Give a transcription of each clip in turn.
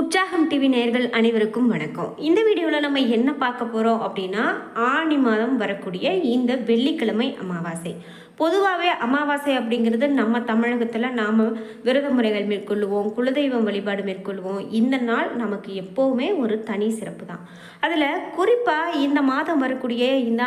உற்சாகம் டிவி நேயர்கள் அனைவருக்கும் வணக்கம். இந்த வீடியோவில் நம்ம என்ன பார்க்க போகிறோம் அப்படின்னா ஆணி மாதம் வரக்கூடிய இந்த வெள்ளிக்கிழமை அமாவாசை. பொதுவாகவே அமாவாசை அப்படிங்கிறது நம்ம தமிழகத்தில் நாம் விரத முறைகள் மேற்கொள்ளுவோம் குலதெய்வம் வழிபாடு மேற்கொள்வோம். இந்த நாள் நமக்கு எப்போவுமே ஒரு தனி சிறப்பு தான். அதில் குறிப்பாக இந்த மாதம் வரக்கூடிய இந்த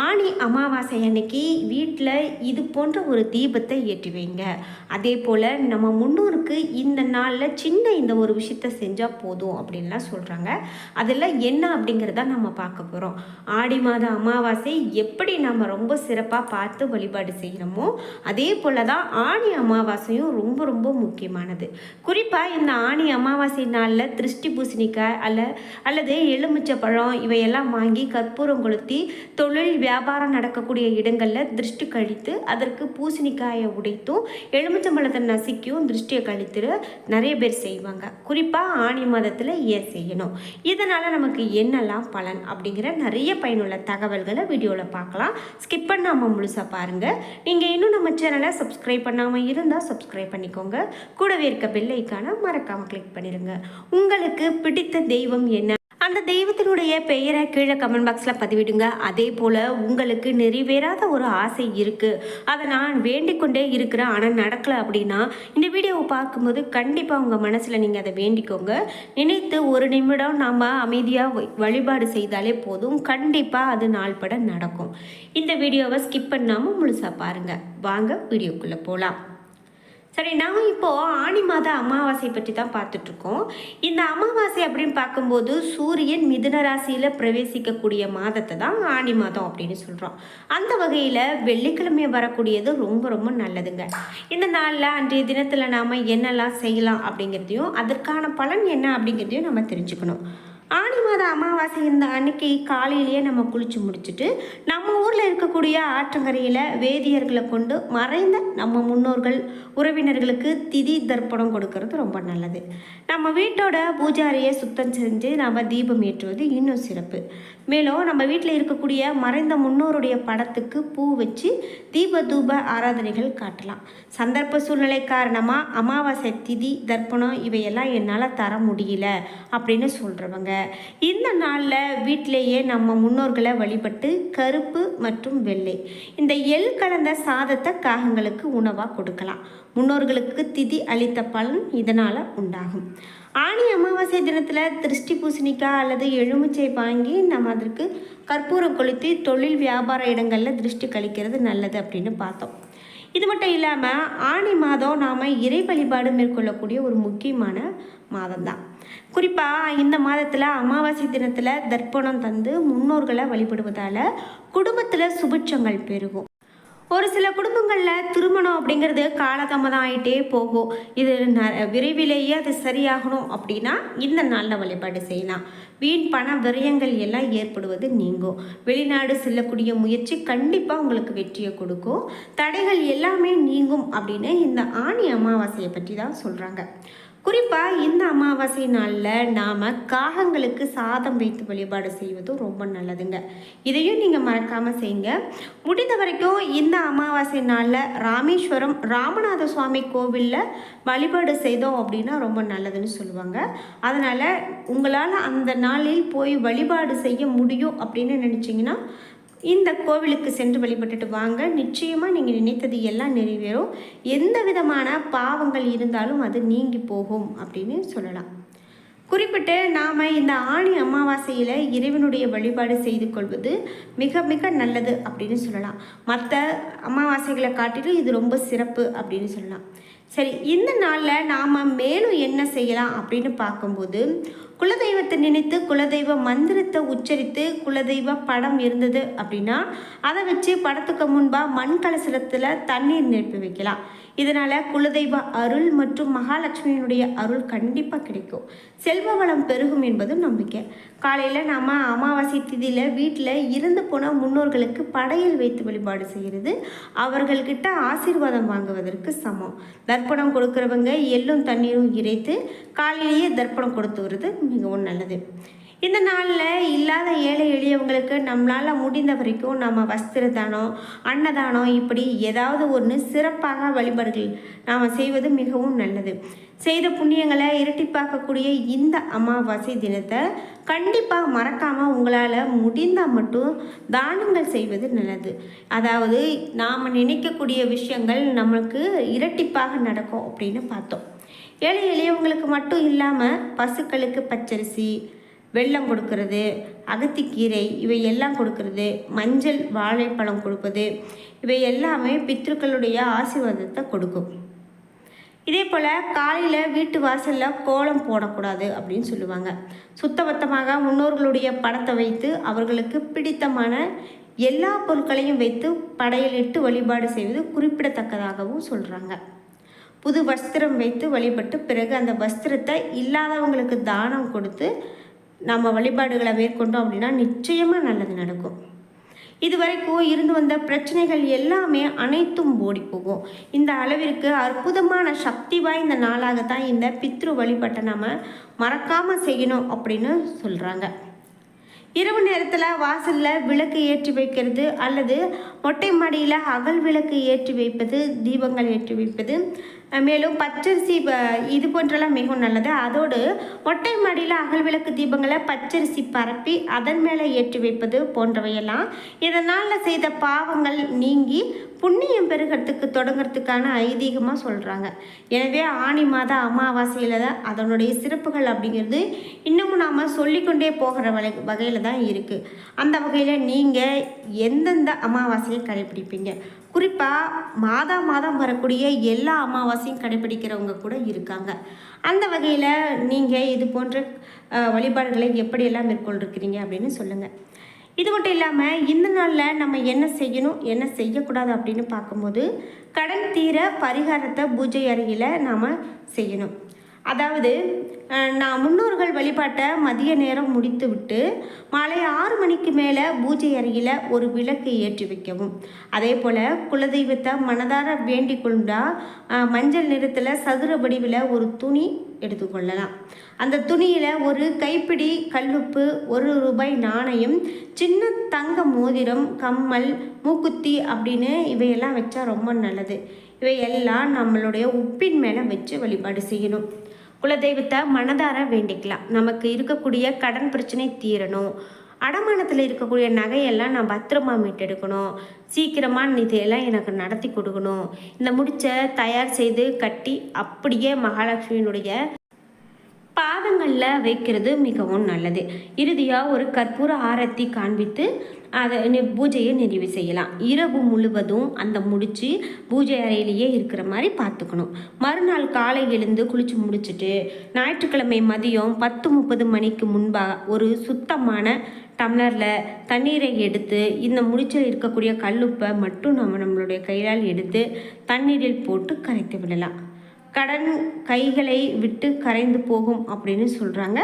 ஆணி அமாவாசை அன்னைக்கு வீட்டில் இது போன்ற ஒரு தீபத்தை ஏற்றி வைங்க. அதே போல் நம்ம முன்னோருக்கு இந்த நாளில் சின்ன இந்த ஒரு விஷயத்த செஞ்சால் போதும் அப்படின்லாம் சொல்கிறாங்க அதில் என்ன அப்படிங்கிறத நம்ம பார்க்க போகிறோம் ஆடி மாத அமாவாசை எப்படி நம்ம ரொம்ப சிறப்பாக பார்த்து வழிபாடு செய்கிறோமோ அதே போல் தான் ஆணி அமாவாசையும் ரொம்ப ரொம்ப முக்கியமானது. குறிப்பாக இந்த ஆணி அமாவாசை நாளில் திருஷ்டி பூசணிக்காய் அல்ல அல்லது எலுமிச்சை பழம் இவையெல்லாம் வாங்கி கற்பூரம் கொளுத்தி தொழில் வியாபாரம் நடக்கக்கூடிய இடங்களில் திருஷ்டி கழித்து அதற்கு பூசணிக்காயை உடைத்தும் எலுமிச்சம்பழத்தை நசுக்கியும் திருஷ்டியை கழித்து நிறைய பேர் செய்வாங்க. குறிப்பாக ஆணி மாதத்தில் ஏன் செய்யணும்? இதனால் நமக்கு என்னெல்லாம் பலன் அப்படிங்கிற நிறைய பயனுள்ள தகவல்களை வீடியோவில் பார்க்கலாம். ஸ்கிப் பண்ணாமல் முழுசாக பாருங்கள் நீங்கள் இன்னும் நம்ம சேனலை சப்ஸ்கிரைப் பண்ணாமல் இருந்தால் சப்ஸ்கிரைப் பண்ணிக்கோங்க. கூடவே இருக்க பெல் ஐக்கானை மறக்காமல் கிளிக் பண்ணிடுங்க உங்களுக்கு பிடித்த தெய்வம் என்ன? அந்த தெய்வத்தினுடைய பெயரை கீழே கமெண்ட் பாக்ஸில் பதிவிடுங்க. அதே போல் உங்களுக்கு நிறைவேறாத ஒரு ஆசை இருக்குது அதை நான் வேண்டிக் கொண்டே இருக்கிறேன் ஆனால் நடக்கலை அப்படின்னா இந்த வீடியோவை பார்க்கும்போது கண்டிப்பாக உங்கள் மனசில் நீங்கள் அதை வேண்டிக்கோங்க. நினைத்து ஒரு நிமிடம் நாம் அமைதியாக வழிபாடு செய்தாலே போதும். கண்டிப்பாக அது நாள்பட நடக்கும். இந்த வீடியோவை ஸ்கிப் பண்ணாமல் முழுசாக பாருங்கள் வாங்க வீடியோக்குள்ளே போகலாம் சரி நான் இப்போது ஆணி மாத அமாவாசை பற்றி தான் பார்த்துட்ருக்கோம். இந்த அமாவாசை அப்படின்னு பார்க்கும்போது சூரியன் மிதுன ராசியில் பிரவேசிக்கக்கூடிய மாதத்தை தான் ஆணி மாதம் அப்படின்னு சொல்கிறோம் அந்த வகையில் வெள்ளிக்கிழமை வரக்கூடியது ரொம்ப ரொம்ப நல்லதுங்க. இந்த நாளில் அன்றைய தினத்தில் நாம் என்னெல்லாம் செய்யலாம் அப்படிங்கிறதையும் அதற்கான பலன் என்ன அப்படிங்கிறதையும் நம்ம தெரிஞ்சுக்கணும். ஆணி மாத அமாவாசை இந்த அன்னைக்கு காலையிலேயே நம்ம குளிச்சு முடிச்சுட்டு நம்ம ஊரில் இருக்கக்கூடிய ஆற்றங்கரையில் வேதியர்களை கொண்டு மறைந்த நம்ம முன்னோர்கள் உறவினர்களுக்கு திதி தர்ப்பணம் கொடுக்கறது ரொம்ப நல்லது. நம்ம வீட்டோட பூஜாரியை சுத்தம் செஞ்சு நம்ம தீபம் ஏற்றுவது இன்னும் சிறப்பு. மேலும் நம்ம வீட்டில் இருக்கக்கூடிய மறைந்த முன்னோருடைய படத்துக்கு பூ வச்சு தீப தூப ஆராதனைகள் காட்டலாம். சந்தர்ப்ப சூழ்நிலை காரணமாக அமாவாசை திதி தர்ப்பணம் இவையெல்லாம் என்னால் தர முடியல அப்படின்னு சொல்கிறவங்க இந்த நாளில் வீட்டிலேயே நம்ம முன்னோர்களை வழிபட்டு கருப்பு மற்றும் வெள்ளை இந்த எள் கலந்த சாதத்தை காகங்களுக்கு உணவாக கொடுக்கலாம். முன்னோர்களுக்கு திதி அளித்த பலன் இதனால் உண்டாகும். ஆணி அமாவாசை தினத்தில் திருஷ்டி பூசணிக்காய் அல்லது எலுமிச்சை வாங்கி நம்ம அதற்கு கற்பூரம் கொளுத்தி தொழில் வியாபார இடங்களில் திருஷ்டி கழிக்கிறது நல்லது அப்படின்னு பார்த்தோம். இது மட்டும் இல்லாமல் ஆணி மாதம் நாம் இறை வழிபாடு மேற்கொள்ளக்கூடிய ஒரு முக்கியமான மாதம் தான் குறிப்பாக இந்த மாதத்தில் அமாவாசை தினத்தில் தர்ப்பணம் தந்து முன்னோர்களை வழிபடுவதால் குடும்பத்தில் சுபிட்சங்கள் பெருகும். ஒரு சில குடும்பங்களில் திருமணம் அப்படிங்கிறது காலதாமதம் ஆகிட்டே போகும். இது ந விரைவிலேயே அது சரியாகணும் அப்படின்னா இந்த நாளில் வழிபாடு செய்யலாம். வீண் பண விரயங்கள் எல்லாம் ஏற்படுவது நீங்கும். வெளிநாடு செல்லக்கூடிய முயற்சி கண்டிப்பாக உங்களுக்கு வெற்றியை கொடுக்கும். தடைகள் எல்லாமே நீங்கும் அப்படின்னு இந்த ஆணி அமாவாசையை பற்றி தான் சொல்கிறாங்க குறிப்பாக இந்த அமாவாசை நாளில் நாம் காகங்களுக்கு சாதம் வைத்து வழிபாடு செய்வதும் ரொம்ப நல்லதுங்க. இதையும் நீங்கள் மறக்காமல் செய்யுங்க. முடிந்த வரைக்கும் இந்த அமாவாசை நாளில் ராமேஸ்வரம் ராமநாத சுவாமி கோவிலில் வழிபாடு செய்தோம் அப்படின்னா ரொம்ப நல்லதுன்னு சொல்லுவாங்க. அதனால் உங்களால் அந்த நாளில் போய் வழிபாடு செய்ய முடியும் அப்படின்னு நினச்சிங்கன்னா இந்த கோவிலுக்கு சென்று வழிபட்டுட்டு வாங்க. நிச்சயமாக நீங்கள் நினைத்தது எல்லாம் நிறைவேறும். எந்த விதமான பாவங்கள் இருந்தாலும் அது நீங்கி போகும் அப்படின்னு சொல்லலாம். குறிப்பிட்டு நாம் இந்த ஆணி அமாவாசையில் இறைவனுடைய வழிபாடு செய்து கொள்வது மிக மிக நல்லது அப்படின்னு சொல்லலாம். மற்ற அமாவாசைகளை காட்டிலும் இது ரொம்ப சிறப்பு அப்படின்னு சொல்லலாம். சரி இந்த நாளில் நாம் மேலும் என்ன செய்யலாம் அப்படின்னு பார்க்கும்போது குலதெய்வத்தை நினைத்து குலதெய்வ மந்திரத்தை உச்சரித்து குலதெய்வ படம் இருந்தது அப்படின்னா அதை வச்சு படத்துக்கு முன்பாக மண் கலசலத்தில் தண்ணீர் நிரப்பி வைக்கலாம். இதனால் குலதெய்வ அருள் மற்றும் மகாலட்சுமியினுடைய அருள் கண்டிப்பாக கிடைக்கும். செல்வ வளம் பெருகும் என்பதும் நம்பிக்கை. காலையில் நாம் அமாவாசை திதியில் வீட்டில் இருந்து போன முன்னோர்களுக்கு படையல் வைத்து வழிபாடு செய்கிறது அவர்கள்கிட்ட ஆசீர்வாதம் வாங்குவதற்கு சமம். தர்ப்பணம் கொடுக்குறவங்க எள்ளும் தண்ணீரும் இறைத்து காலையிலேயே தர்ப்பணம் கொடுத்து வருது மிகவும் நல்லது. இந்த நாளில் இல்லாத ஏழை எளியவங்களுக்கு நம்மளால் முடிந்த வரைக்கும் நம்ம வஸ்திர தானம் அன்னதானம் இப்படி ஏதாவது ஒன்று சிறப்பாக வழிபாடுகள் நாம் செய்வது மிகவும் நல்லது. செய்த புண்ணியங்களை இரட்டிப்பாக்கக்கூடிய இந்த அமாவாசை தினத்தை கண்டிப்பாக மறக்காமல் உங்களால் முடிந்தால் மட்டும் தானங்கள் செய்வது நல்லது. அதாவது நாம் நினைக்கக்கூடிய விஷயங்கள் நம்மளுக்கு இரட்டிப்பாக நடக்கும் அப்படின்னு பார்த்தோம். ஏழை எளியவங்களுக்கு மட்டும் இல்லாமல் பசுக்களுக்கு பச்சரிசி வெள்ளம் கொடுக்கறது அகத்திக்கீரை இவை எல்லாம் கொடுக்கறது மஞ்சள் வாழைப்பழம் கொடுப்பது இவை எல்லாமே பித்ருக்களுடைய ஆசீர்வாதத்தை கொடுக்கும். இதே போல் காலையில் வீட்டு வாசலில் கோலம் போடக்கூடாது அப்படின்னு சொல்லுவாங்க. சுத்தபத்தமாக முன்னோர்களுடைய படத்தை வைத்து அவர்களுக்கு பிடித்தமான எல்லா பொருட்களையும் வைத்து படையலிட்டு வழிபாடு செய்வது குறிப்பிடத்தக்கதாகவும் சொல்கிறாங்க புது வஸ்திரம் வைத்து வழிபட்டு பிறகு அந்த வஸ்திரத்தை இல்லாதவங்களுக்கு தானம் கொடுத்து நம்ம வழிபாடுகளை மேற்கொண்டோம் அப்படின்னா நிச்சயமாக நல்லது நடக்கும். இது வரைக்கும் இருந்து வந்த பிரச்சனைகள் எல்லாமே அனைத்தும் ஓடி போகும். இந்த அளவிற்கு அற்புதமான சக்தி வாய்ந்த நாளாகத்தான் இந்த பித்ரு வழிபட்டை நம்ம மறக்காமல் செய்யணும் அப்படின்னு சொல்கிறாங்க இரவு நேரத்தில் வாசலில் விளக்கு ஏற்றி வைக்கிறது அல்லது மொட்டை மாடியில் அகல் விளக்கு ஏற்றி வைப்பது தீபங்கள் ஏற்றி வைப்பது மேலும் பச்சரிசி இது போன்றெல்லாம் மிகவும் நல்லது. அதோடு ஒட்டை மாடியில் அகல் விளக்கு தீபங்களை பச்சரிசி பரப்பி அதன் மேலே ஏற்றி வைப்பது போன்றவையெல்லாம். இதனால் செய்த பாவங்கள் நீங்கி புண்ணியம் பெருகிறதுக்கு தொடங்கிறதுக்கான ஐதீகமாக சொல்கிறாங்க எனவே ஆணி மாத அமாவாசையில் தான் அதனுடைய சிறப்புகள் அப்படிங்கிறது இன்னமும் நாம் சொல்லிக்கொண்டே போகிற வகை வகையில் தான் இருக்குது அந்த வகையில் நீங்கள் எந்தெந்த அமாவாசையை கடைபிடிப்பீங்க குறிப்பாக மாதா மாதம் வரக்கூடிய எல்லா அமாவாசையும் கடைபிடிக்கிறவங்க கூட இருக்காங்க. அந்த வகையில் நீங்கள் இது போன்ற வழிபாடுகளை எப்படியெல்லாம் மேற்கொண்டிருக்கிறீங்க அப்படின்னு சொல்லுங்கள் இது மட்டும் இல்லாமல் இந்த நாளில் நம்ம என்ன செய்யணும் என்ன செய்யக்கூடாது அப்படின்னு பார்க்கும்போது கடன் தீர பரிகாரத்தை பூஜை அறையில் நாம் செய்யணும். அதாவது நான் முன்னோர்கள் வழிபாட்டை மதிய நேரம் முடித்துவிட்டு மாலை ஆறு மணிக்கு மேலே பூஜை அறையில் ஒரு விளக்கு ஏற்றி வைக்கவும். அதே போல் குலதெய்வத்தை மனதார வேண்டி கொண்டா மஞ்சள் நிறத்தில் சதுர வடிவில் ஒரு துணி எடுத்துக்கொள்ளலாம். அந்த துணியில் ஒரு கைப்பிடி கல்லுப்பு ஒரு ரூபாய் நாணயம் சின்ன தங்க மோதிரம் கம்மல் மூக்குத்தி அப்படின்னு இவையெல்லாம் வச்சா ரொம்ப நல்லது. இவையெல்லாம் நம்மளுடைய உப்பின் மேலே வச்சு வழிபாடு செய்யணும். குலதெய்வத்தை மனதார வேண்டிக்கலாம். நமக்கு இருக்கக்கூடிய கடன் பிரச்சனை தீரணும். அடமானத்தில் இருக்கக்கூடிய நகையெல்லாம் நான் பத்திரமா மீட்டெடுக்கணும். சீக்கிரமாக இதையெல்லாம் எனக்கு நடத்தி கொடுக்கணும். இந்த முடிச்ச தயார் செய்து கட்டி அப்படியே மகாலட்சுமியினுடைய பாதங்களில் வைக்கிறது மிகவும் நல்லது. இறுதியாக ஒரு கற்பூர ஆரத்தி காண்பித்து அதை பூஜையை நிறைவு செய்யலாம். இரவு முழுவதும் அந்த முடித்து பூஜை அறையிலேயே இருக்கிற மாதிரி பார்த்துக்கணும். மறுநாள் காலை எழுந்து குளித்து முடிச்சுட்டு ஞாயிற்றுக்கிழமை மதியம் பத்து முப்பது மணிக்கு முன்பாக ஒரு சுத்தமான டம்ளரில் தண்ணீரை எடுத்து இந்த முடிச்சல் இருக்கக்கூடிய கல்லுப்பை மட்டும் நம்ம நம்மளுடைய கையால் எடுத்து தண்ணீரில் போட்டு கரைத்து விடலாம். கடன் கைகளை விட்டு கரைந்து போகும் அப்படின்னு சொல்கிறாங்க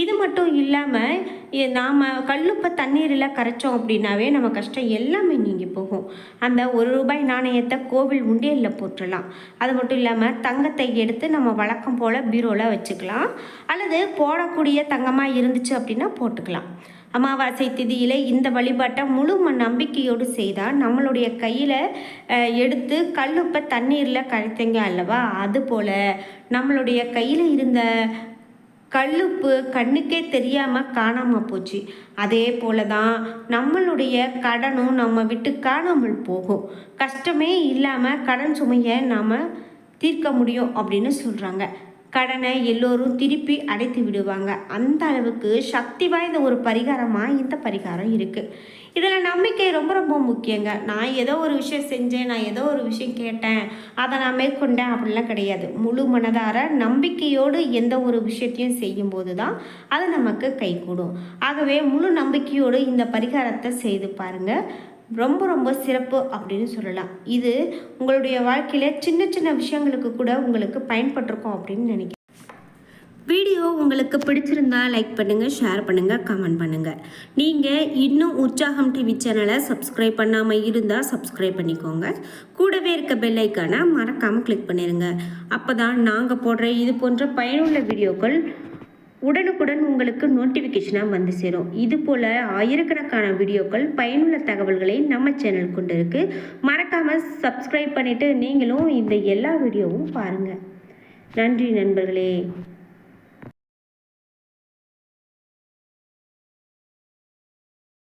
இது மட்டும் இல்லாமல் நாம் கல்லுப்பை தண்ணீரில் கரைச்சோம் அப்படின்னாவே நம்ம கஷ்டம் எல்லாமே நீங்கி போகும். அந்த ஒரு ரூபாய் நாணயத்தை கோவில் உண்டியலில் போட்டுடலாம். அது மட்டும் இல்லாமல் தங்கத்தை எடுத்து நம்ம வழக்கம் போல் பீரோவில் வச்சுக்கலாம். அல்லது போடக்கூடிய தங்கமாக இருந்துச்சு அப்படின்னா போட்டுக்கலாம். அமாவாசை திதியில் இந்த வழிபாட்டை முழு நம்பிக்கையோடு செய்தால் நம்மளுடைய கையில் எடுத்து கல்லுப்பை தண்ணீரில் கரைத்தங்க அல்லவா? அதுபோல் நம்மளுடைய கையில் இருந்த கல்லுப்பு கண்ணுக்கே தெரியாமல் காணாமல் போச்சு. அதே போல தான் நம்மளுடைய கடனும் நம்ம விட்டு காணாமல் போகும். கஷ்டமே இல்லாமல் கடன் சுமையை நாம் தீர்க்க முடியும் அப்படின்னு சொல்கிறாங்க கடனை எல்லோரும் திருப்பி அடைத்து விடுவாங்க. அந்த அளவுக்கு சக்தி வாய்ந்த ஒரு பரிகாரமாக இந்த பரிகாரம் இருக்குது இதில் நம்பிக்கை ரொம்ப ரொம்ப முக்கியங்க. நான் ஏதோ ஒரு விஷயம் செஞ்சேன் நான் ஏதோ ஒரு விஷயம் கேட்டேன் அதை நான் மேற்கொண்டேன் அப்படிலாம் கிடையாது. முழு மனதார நம்பிக்கையோடு எந்த ஒரு விஷயத்தையும் செய்யும்போது தான் அது நமக்கு கைகூடும். ஆகவே முழு நம்பிக்கையோடு இந்த பரிகாரத்தை செய்து பாருங்கள் ரொம்ப ரொம்ப சிறப்பு அப்படின்னு சொல்லலாம். இது உங்களுடைய வாழ்க்கையில் சின்ன சின்ன விஷயங்களுக்கு கூட உங்களுக்கு பயன்பட்டிருக்கும் அப்படின்னு நினைக்கிறேன். வீடியோ உங்களுக்கு பிடிச்சிருந்தா லைக் பண்ணுங்கள் ஷேர் பண்ணுங்கள் கமெண்ட் பண்ணுங்கள் நீங்கள் இன்னும் உற்சாகம் டிவி சேனலை சப்ஸ்கிரைப் பண்ணாமல் இருந்தால் சப்ஸ்கிரைப் பண்ணிக்கோங்க. கூடவே இருக்க பெல் ஐக்கானை மறக்காமல் கிளிக் பண்ணிடுங்க அப்போ தான் நாங்கள் போடுற இது போன்ற பயனுள்ள வீடியோக்கள் உடனுக்குடன் உங்களுக்கு நோட்டிஃபிகேஷனாக வந்து சேரும். இது போல் ஆயிரக்கணக்கான வீடியோக்கள் பயனுள்ள தகவல்களை நம்ம சேனல் கொண்டு இருக்குது மறக்காமல் சப்ஸ்கிரைப் பண்ணிவிட்டு நீங்களும் இந்த எல்லா வீடியோவும் பாருங்கள் நன்றி நண்பர்களே.